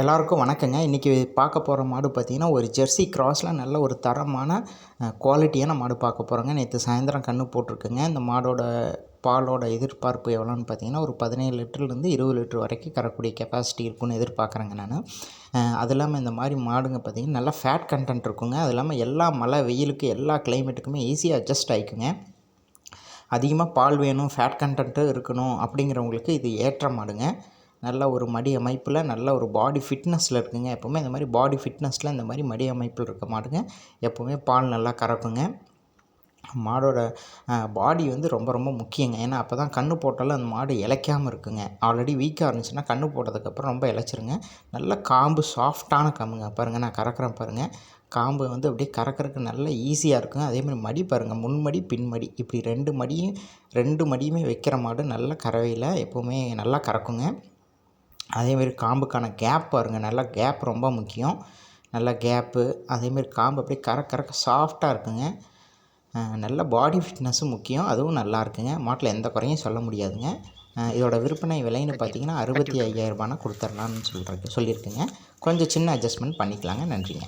எல்லாருக்கும் வணக்கங்க. இன்றைக்கி பார்க்க போகிற மாடு பார்த்திங்கன்னா ஒரு ஜெர்சி கிராஸில் நல்ல ஒரு தரமான குவாலிட்டியான மாடு பார்க்க போகிறோங்க நேற்று சாயந்தரம் கன்று போட்டிருக்குங்க. இந்த மாடோட பாலோட எதிர்பார்ப்பு எவ்வளோன்னு பார்த்தீங்கன்னா ஒரு பதினேழு லிட்டர்லேருந்து இருபது லிட்டர் வரைக்கும் கரக்கூடிய கெப்பாசிட்டி இருக்குன்னு எதிர்பார்க்குறேங்க நான். அது இல்லாமல் இந்த மாதிரி மாடுங்க பார்த்திங்கன்னா நல்லா ஃபேட் கண்டென்ட் இருக்குங்க. அது இல்லாமல் எல்லா மழை வெயிலுக்கு எல்லா கிளைமேட்டுக்குமே ஈஸியாக அட்ஜஸ்ட் ஆகிக்குங்க அதிகமாக பால் வேணும் ஃபேட் கண்டென்ட்டு இருக்கணும் அப்படிங்கிறவங்களுக்கு இது ஏற்ற மாடுங்க. நல்ல ஒரு மடி அமைப்பில் நல்ல ஒரு பாடி ஃபிட்னஸில் இருக்குங்க. எப்போவுமே இந்த மாதிரி பாடி ஃபிட்னஸில் இந்த மாதிரி மடி அமைப்பில் இருக்க மாடுங்க எப்போவுமே பால் நல்லா கறக்குங்க. மாடோட பாடி வந்து ரொம்ப ரொம்ப முக்கியங்க. ஏன்னா அப்போ தான் கன்று போட்டாலும் அந்த மாடு இளைக்காமல் இருக்குங்க. ஆல்ரெடி வீக்காக இருந்துச்சுன்னா கண்ணு போட்டதுக்கப்புறம் ரொம்ப இளைச்சிருங்க. நல்ல காம்பு சாஃப்டான காம்புங்க. பாருங்கள் நான் கறக்கிறேன் பாருங்கள் காம்பு வந்து அப்படியே கறக்கிறதுக்கு நல்ல ஈஸியாக இருக்குங்க. அதேமாதிரி மடி பாருங்கள் முன்மடி பின்மடி. இப்படி ரெண்டு மடியும் ரெண்டு மடியுமே வைக்கிற மாடு நல்ல கறவையில் எப்போவுமே நல்லா கறக்குங்க. அதேமாரி காம்புக்கான கேப் பாருங்கள் நல்லா கேப் ரொம்ப முக்கியம். நல்ல கேப்பு அதேமாரி காம்பு அப்படியே கர கறக்க சாஃப்டாக இருக்குங்க. நல்ல பாடி ஃபிட்னஸும் முக்கியம். அதுவும் நல்லா இருக்குங்க. மாட்டில் எந்த குறையும் சொல்ல முடியாதுங்க. இதோட விற்பனை விலைன்னு பார்த்தீங்கன்னா அறுபத்தி ஐயாயிரரூபானா கொடுத்துர்லான்னு சொல்கிறது சொல்லியிருக்குங்க. கொஞ்சம் சின்ன அட்ஜஸ்ட்மெண்ட் பண்ணிக்கலாங்க. நன்றிங்க.